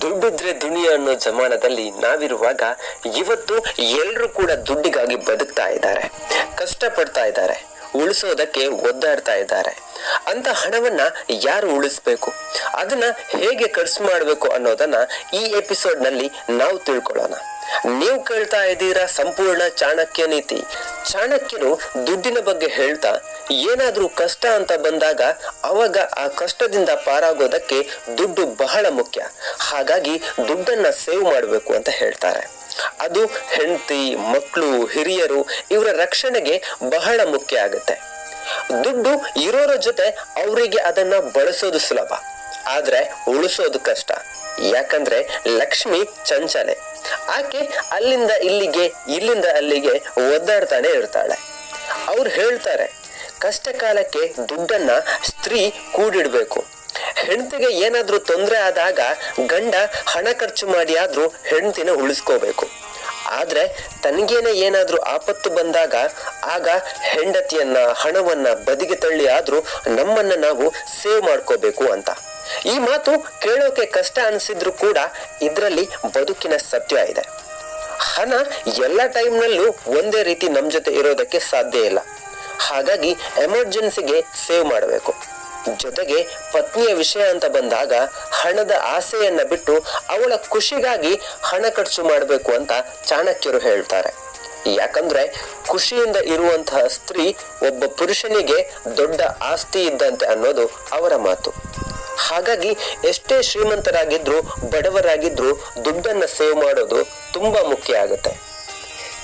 ದುಡ್ಡಿದ್ರೆ ದುನಿಯಾ ಅನ್ನೋ ಜಮಾನದಲ್ಲಿ ನಾವಿರುವಾಗ ಇವತ್ತು ಎಲ್ಲರೂ ಕೂಡ ದುಡ್ಡಿಗಾಗಿ ಬದುಕ್ತಾ ಇದ್ದಾರೆ ಕಷ್ಟಪಡ್ತಾ ಇದ್ದಾರೆ. ಉಳಿಸೋದಕ್ಕೆ ಒದ್ದಾಡ್ತಾ ಇದ್ದಾರೆ. ಅಂತ ಹಣವನ್ನ ಯಾರು ಉಳಿಸ್ಬೇಕು? ಅದನ್ನ ಹೇಗೆ ಖರ್ಚು ಮಾಡಬೇಕು ಅನ್ನೋದನ್ನ ಈ ಎಪಿಸೋಡ್ನಲ್ಲಿ ನಾವು ತಿಳ್ಕೊಳ್ಳೋಣ. ನೀವು ಕೇಳ್ತಾ ಇದ್ದೀರಾ ಸಂಪೂರ್ಣ ಚಾಣಕ್ಯ ನೀತಿ. ಚಾಣಕ್ಯರು ದುಡ್ಡಿನ ಬಗ್ಗೆ ಹೇಳ್ತಾ, ಏನಾದ್ರೂ ಕಷ್ಟ ಅಂತ ಬಂದಾಗ ಅವಾಗ ಆ ಕಷ್ಟದಿಂದ ಪಾರಾಗೋದಕ್ಕೆ ದುಡ್ಡು ಬಹಳ ಮುಖ್ಯ. ಹಾಗಾಗಿ ದುಡ್ಡನ್ನ ಸೇವ್ ಮಾಡಬೇಕು ಅಂತ ಹೇಳ್ತಾರೆ. ಅದು ಹೆಂಡತಿ, ಮಕ್ಕಳು, ಹಿರಿಯರು ಇವರ ರಕ್ಷಣೆಗೆ ಬಹಳ ಮುಖ್ಯ ಆಗುತ್ತೆ. ದುಡ್ಡು ಇರೋರ ಜೊತೆ ಅವರಿಗೆ ಅದನ್ನ ಬಳಸೋದು ಸುಲಭ. ಆದ್ರೆ ಉಳಿಸೋದು ಕಷ್ಟ. ಯಾಕಂದ್ರೆ ಲಕ್ಷ್ಮಿ ಚಂಚಲೆ. ಆಕೆ ಅಲ್ಲಿಂದ ಇಲ್ಲಿಗೆ, ಇಲ್ಲಿಂದ ಅಲ್ಲಿಗೆ ಒದ್ದಾಡ್ತಾನೆ ಇರ್ತಾಳೆ. ಅವ್ರು ಹೇಳ್ತಾರೆ ಕಷ್ಟ ಕಾಲಕ್ಕೆ ದುಡ್ಡನ್ನ ಸ್ತ್ರೀ ಕೂಡಿಡ್ಬೇಕು. ಹೆಂಡತಿಗೆ ಏನಾದ್ರೂ ತೊಂದರೆ ಆದಾಗ ಗಂಡ ಹಣ ಖರ್ಚು ಮಾಡಿ ಆದ್ರೂ ಹೆಂಡತಿನ ಉಳಿಸ್ಕೋಬೇಕು. ಆದ್ರೆ ತನಗೇನೆ ಏನಾದ್ರೂ ಆಪತ್ತು ಬಂದಾಗ ಆಗ ಹೆಂಡತಿಯನ್ನ, ಹಣವನ್ನ ಬದಿಗೆ ತಳ್ಳಿ ಆದ್ರೂ ನಮ್ಮನ್ನ ನಾವು ಸೇವ್ ಮಾಡ್ಕೋಬೇಕು ಅಂತ. ಈ ಮಾತು ಕೇಳೋಕೆ ಕಷ್ಟ ಅನ್ಸಿದ್ರು ಕೂಡ ಇದರಲ್ಲಿ ಬದುಕಿನ ಸತ್ಯ ಇದೆ. ಹಣ ಎಲ್ಲ ಟೈಮ್ನಲ್ಲೂ ಒಂದೇ ರೀತಿ ನಮ್ ಜೊತೆ ಇರೋದಕ್ಕೆ ಸಾಧ್ಯ ಇಲ್ಲ. ಹಾಗಾಗಿ ಎಮರ್ಜೆನ್ಸಿಗೆ ಸೇವ್ ಮಾಡಬೇಕು. ಜೊತೆಗೆ ಪತ್ನಿಯ ವಿಷಯ ಅಂತ ಬಂದಾಗ ಹಣದ ಆಸೆಯನ್ನ ಬಿಟ್ಟು ಅವಳ ಖುಷಿಗಾಗಿ ಹಣ ಖರ್ಚು ಮಾಡಬೇಕು ಅಂತ ಚಾಣಕ್ಯರು ಹೇಳ್ತಾರೆ. ಯಾಕಂದ್ರೆ ಖುಷಿಯಿಂದ ಇರುವಂತಹ ಸ್ತ್ರೀ ಒಬ್ಬ ಪುರುಷನಿಗೆ ದೊಡ್ಡ ಆಸ್ತಿ ಇದ್ದಂತೆ ಅನ್ನೋದು ಅವರ ಮಾತು. ಹಾಗಾಗಿ ಎಷ್ಟೇ ಶ್ರೀಮಂತರಾಗಿದ್ರು, ಬಡವರಾಗಿದ್ರು ದುಡ್ಡನ್ನ ಸೇವ್ ಮಾಡೋದು ತುಂಬಾ ಮುಖ್ಯ ಆಗುತ್ತೆ.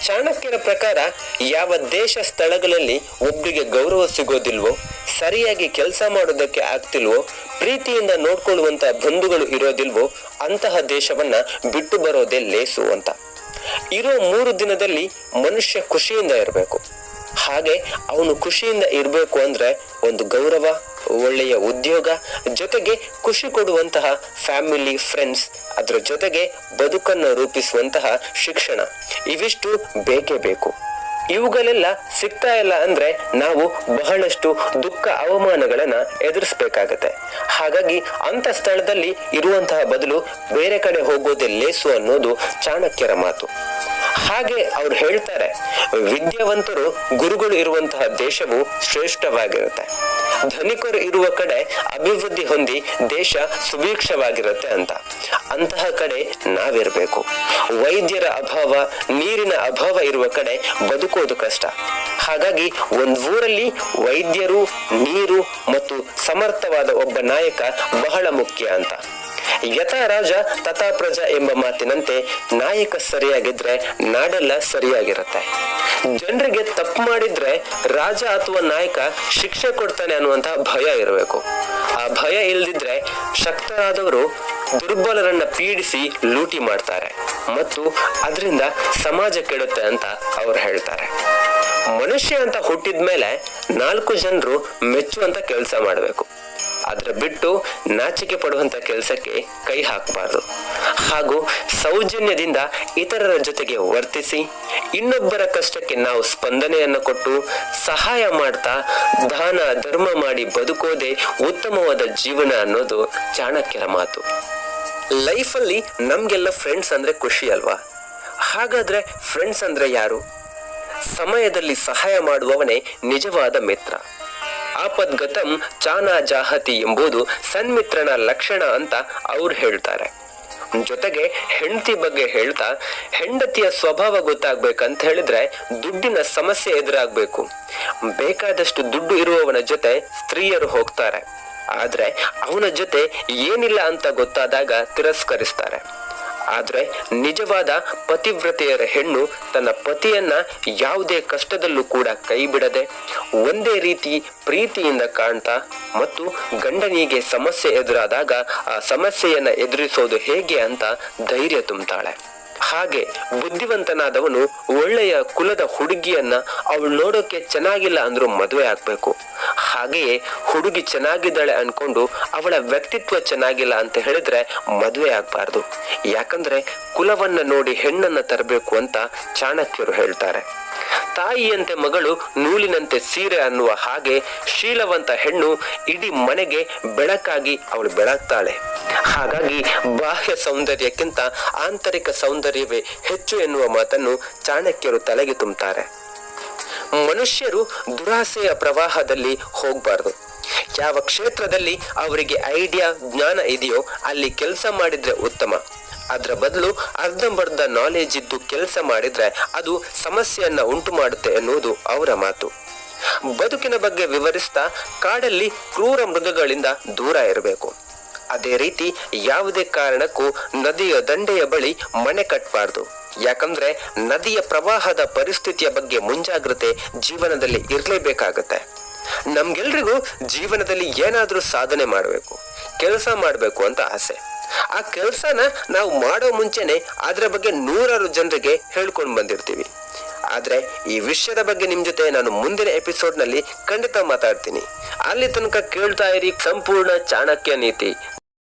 ಚಾಣಕ್ಯರ ಪ್ರಕಾರ ಯಾವ ದೇಶ ಸ್ಥಳಗಳಲ್ಲಿ ಒಬ್ಬರಿಗೆ ಗೌರವ ಸಿಗೋದಿಲ್ವೋ ಸರಿಯಾಗಿ ಕೆಲಸ ಮಾಡೋದಕ್ಕೆ ಆಗ್ತಿಲ್ವೋ, ಪ್ರೀತಿಯಿಂದ ನೋಡ್ಕೊಳ್ಳುವಂತ ಬಂಧುಗಳು ಇರೋದಿಲ್ವೋ, ಅಂತಹ ದೇಶವನ್ನ ಬಿಟ್ಟು ಬರೋದೇ ಲೇಸು ಅಂತ. ಇರೋ ಮೂರು ದಿನದಲ್ಲಿ ಮನುಷ್ಯ ಖುಷಿಯಿಂದ ಇರಬೇಕು. ಹಾಗೆ ಅವನು ಖುಷಿಯಿಂದ ಇರಬೇಕು ಅಂದ್ರೆ ಒಂದು ಗೌರವ, ಒಳ್ಳೆಯ ಉದ್ಯೋಗ, ಜೊತೆಗೆ ಖುಷಿ ಕೊಡುವಂತಹ ಫ್ಯಾಮಿಲಿ, ಫ್ರೆಂಡ್ಸ್, ಅದರ ಜೊತೆಗೆ ಬದುಕನ್ನು ರೂಪಿಸುವಂತಹ ಶಿಕ್ಷಣ. ಇವಿಷ್ಟು ಬೇಕೇ ಬೇಕು. ಇವುಗಳೆಲ್ಲ ಸಿಗ್ತಾ ಇಲ್ಲ ಅಂದ್ರೆ ನಾವು ಬಹಳಷ್ಟು ದುಃಖ ಅವಮಾನಗಳನ್ನ ಎದುರಿಸಬೇಕಾಗತ್ತೆ. ಹಾಗಾಗಿ ಅಂತ ಸ್ಥಳದಲ್ಲಿ ಇರುವಂತಹ ಬದಲು ಬೇರೆ ಕಡೆ ಹೋಗೋದೇ ಲೇಸು ಅನ್ನೋದು ಚಾಣಕ್ಯರ ಮಾತು. ಹಾಗೆ ಅವ್ರು ಹೇಳ್ತಾರೆ, ವಿದ್ಯಾವಂತರು ಗುರುಗಳು ಇರುವಂತಹ ದೇಶವು ಶ್ರೇಷ್ಠವಾಗಿರುತ್ತೆ. ಧನಿಕರು ಇರುವ ಕಡೆ ಅಭಿವೃದ್ಧಿ ಹೊಂದಿ ದೇಶ ಸುಭಿಕ್ಷವಾಗಿರುತ್ತೆ ಅಂತ. ಅಂತಹ ಕಡೆ ನಾವಿರಬೇಕು. ವೈದ್ಯರ ಅಭಾವ, ನೀರಿನ ಅಭಾವ ಇರುವ ಕಡೆ ಬದುಕೋದು ಕಷ್ಟ. ಹಾಗಾಗಿ ಒಂದೂರಲ್ಲಿ ವೈದ್ಯರು, ನೀರು ಮತ್ತು ಸಮರ್ಥವಾದ ಒಬ್ಬ ನಾಯಕ ಬಹಳ ಮುಖ್ಯ ಅಂತ. ಯಥಾ ರಾಜ, ತಥಾ ಪ್ರಜಾ ಎಂಬ ಮಾತಿನಂತೆ ನಾಯಕ ಸರಿಯಾಗಿದ್ರೆ ನಾಡೆಲ್ಲ ಸರಿಯಾಗಿರುತ್ತೆ. ಜನರಿಗೆ ತಪ್ಪು ಮಾಡಿದ್ರೆ ರಾಜ ಅಥವಾ ನಾಯಕ ಶಿಕ್ಷೆ ಕೊಡ್ತಾನೆ ಅನ್ನುವಂತಹ ಭಯ ಇರಬೇಕು. ಆ ಭಯ ಇಲ್ದಿದ್ರೆ ಶಕ್ತರಾದವರು ದುರ್ಬಲರನ್ನ ಪೀಡಿಸಿ ಲೂಟಿ ಮಾಡ್ತಾರೆ ಮತ್ತು ಅದರಿಂದ ಸಮಾಜ ಕೆಡುತ್ತೆ ಅಂತ ಅವ್ರು ಹೇಳ್ತಾರೆ. ಮನುಷ್ಯ ಅಂತ ಹುಟ್ಟಿದ್ಮೇಲೆ ನಾಲ್ಕು ಜನರು ಮೆಚ್ಚುವಂತ ಕೆಲಸ ಮಾಡಬೇಕು. ಅದ್ರ ಬಿಟ್ಟು ನಾಚಿಕೆ ಪಡುವಂತ ಕೆಲಸಕ್ಕೆ ಕೈ ಹಾಕಬಾರದು. ಹಾಗೂ ಸೌಜನ್ಯದಿಂದ ಇತರರ ಜೊತೆಗೆ ವರ್ತಿಸಿ, ಇನ್ನೊಬ್ಬರ ಕಷ್ಟಕ್ಕೆ ನಾವು ಸ್ಪಂದನೆಯನ್ನು ಕೊಟ್ಟು ಸಹಾಯ ಮಾಡ್ತಾ ದಾನ, ಧರ್ಮ ಮಾಡಿ ಬದುಕೋದೆ ಉತ್ತಮವಾದ ಜೀವನ ಅನ್ನೋದು ಚಾಣಕ್ಯರ ಮಾತು. ಲೈಫಲ್ಲಿ ನಮ್ಗೆಲ್ಲ ಫ್ರೆಂಡ್ಸ್ ಅಂದ್ರೆ ಖುಷಿ ಅಲ್ವಾ? ಹಾಗಾದ್ರೆ ಫ್ರೆಂಡ್ಸ್ ಅಂದ್ರೆ ಯಾರು? ಸಮಯದಲ್ಲಿ ಸಹಾಯ ಮಾಡುವವನೇ ನಿಜವಾದ ಮಿತ್ರ. ಆಪದ್ಗತಂ ಚಾನಾ ಜಾಹತಿ ಎಂಬುದು ಸನ್ಮಿತ್ರನ ಲಕ್ಷಣ ಅಂತ ಅವ್ರು ಹೇಳ್ತಾರೆ. ಜೊತೆಗೆ ಹೆಂಡತಿ ಬಗ್ಗೆ ಹೇಳ್ತಾ, ಹೆಂಡತಿಯ ಸ್ವಭಾವ ಗೊತ್ತಾಗ್ಬೇಕಂತ ಹೇಳಿದ್ರೆ ದುಡ್ಡಿನ ಸಮಸ್ಯೆ ಎದುರಾಗ್ಬೇಕು. ಬೇಕಾದಷ್ಟು ದುಡ್ಡು ಇರುವವನ ಜೊತೆ ಸ್ತ್ರೀಯರು ಹೋಗ್ತಾರೆ. ಆದ್ರೆ ಅವನ ಜೊತೆ ಏನಿಲ್ಲ ಅಂತ ಗೊತ್ತಾದಾಗ ತಿರಸ್ಕರಿಸ್ತಾರೆ. ಆದ್ರೆ ನಿಜವಾದ ಪತಿವ್ರತೆಯರ ಹೆಣ್ಣು ತನ್ನ ಪತಿಯನ್ನ ಯಾವುದೇ ಕಷ್ಟದಲ್ಲೂ ಕೂಡ ಕೈ ಬಿಡದೆ ಒಂದೇ ರೀತಿ ಪ್ರೀತಿಯಿಂದ ಕಾಣ್ತಾ ಮತ್ತು ಗಂಡನಿಗೆ ಸಮಸ್ಯೆ ಎದುರಾದಾಗ ಆ ಸಮಸ್ಯೆಯನ್ನ ಎದುರಿಸೋದು ಹೇಗೆ ಅಂತ ಧೈರ್ಯ ತುಂಬುತ್ತಾಳೆ ಹಾಗೆ ಬುದ್ಧಿವಂತನಾದವನು ಒಳ್ಳೆಯ ಕುಲದ ಹುಡುಗಿಯನ್ನ ಅವಳು ನೋಡೋಕೆ ಚೆನ್ನಾಗಿಲ್ಲ ಅಂದ್ರೂ ಮದುವೆ ಆಗ್ಬೇಕು. ಹಾಗೆಯೇ ಹುಡುಗಿ ಚೆನ್ನಾಗಿದ್ದಾಳೆ ಅನ್ಕೊಂಡು ಅವಳ ವ್ಯಕ್ತಿತ್ವ ಚೆನ್ನಾಗಿಲ್ಲ ಅಂತ ಹೇಳಿದ್ರೆ ಮದುವೆ ಆಗ್ಬಾರ್ದು. ಯಾಕಂದ್ರೆ ಕುಲವನ್ನ ನೋಡಿ ಹೆಣ್ಣನ್ನ ತರಬೇಕು ಅಂತ ಚಾಣಕ್ಯರು ಹೇಳ್ತಾರೆ. ತಾಯಿಯಂತೆ ಮಗಳು ನೂಲಿನಂತೆ ಸೀರೆ ಅನ್ನುವ ಹಾಗೆ ಶೀಲವಂತ ಹೆಣ್ಣು ಇಡೀ ಮನೆಗೆ ಬೆಳಕಾಗಿ ಅವಳು ಬೆಳಗ್ತಾಳೆ. ಹಾಗಾಗಿ ಬಾಹ್ಯ ಸೌಂದರ್ಯಕ್ಕಿಂತ ಆಂತರಿಕ ಸೌಂದರ್ಯವೇ ಹೆಚ್ಚು ಎನ್ನುವ ಮಾತನ್ನು ಚಾಣಕ್ಯರು ತಲೆಗೆ ತುಂಬುತ್ತಾರೆ ಮನುಷ್ಯರು ದುರಾಸೆಯ ಪ್ರವಾಹದಲ್ಲಿ ಹೋಗಬಾರ್ದು. ಯಾವ ಕ್ಷೇತ್ರದಲ್ಲಿ ಅವರಿಗೆ ಐಡಿಯಾ, ಜ್ಞಾನ ಇದೆಯೋ ಅಲ್ಲಿ ಕೆಲಸ ಮಾಡಿದ್ರೆ ಉತ್ತಮ. ಅದರ ಬದಲು ಅರ್ಧಂಬರ್ಧ ನಾಲೆಜ್ ಇದ್ದು ಕೆಲಸ ಮಾಡಿದ್ರೆ ಅದು ಸಮಸ್ಯೆಯನ್ನ ಉಂಟು ಮಾಡುತ್ತೆ ಎನ್ನುವುದು ಅವರ ಮಾತು. ಬದುಕಿನ ಬಗ್ಗೆ ವಿವರಿಸ್ತಾ ಕಾಡಲ್ಲಿ ಕ್ರೂರ ಮೃಗಗಳಿಂದ ದೂರ ಇರಬೇಕು. ಅದೇ ರೀತಿ ಯಾವುದೇ ಕಾರಣಕ್ಕೂ ನದಿಯ ದಂಡೆಯ ಬಳಿ ಮನೆ ಕಟ್ಟಬಾರ್ದು ಯಾಕಂದ್ರೆ ನದಿಯ ಪ್ರವಾಹದ ಪರಿಸ್ಥಿತಿಯ ಬಗ್ಗೆ ಮುಂಜಾಗ್ರತೆ ಜೀವನದಲ್ಲಿ ಇರಲೇಬೇಕಾಗತ್ತೆ. ನಮ್ಗೆಲ್ರಿಗೂ ಜೀವನದಲ್ಲಿ ಏನಾದರೂ ಸಾಧನೆ ಮಾಡಬೇಕು, ಕೆಲಸ ಮಾಡಬೇಕು ಅಂತ ಆಸೆ. ಆ ಕೆಲಸನ ನಾವು ಮಾಡೋ ಮುಂಚೆನೆ ಅದರ ಬಗ್ಗೆ ನೂರಾರು ಜನರಿಗೆ ಹೇಳ್ಕೊಂಡು ಬಂದಿರ್ತೀವಿ. ಆದ್ರೆ ಈ ವಿಷಯದ ಬಗ್ಗೆ ನಿಮ್ ಜೊತೆ ನಾನು ಮುಂದಿನ ಎಪಿಸೋಡ್ನಲ್ಲಿ ಖಂಡಿತ ಮಾತಾಡ್ತೀನಿ. ಅಲ್ಲಿ ತನಕ ಕೇಳ್ತಾ ಇರಿ ಸಂಪೂರ್ಣ ಚಾಣಕ್ಯ ನೀತಿ.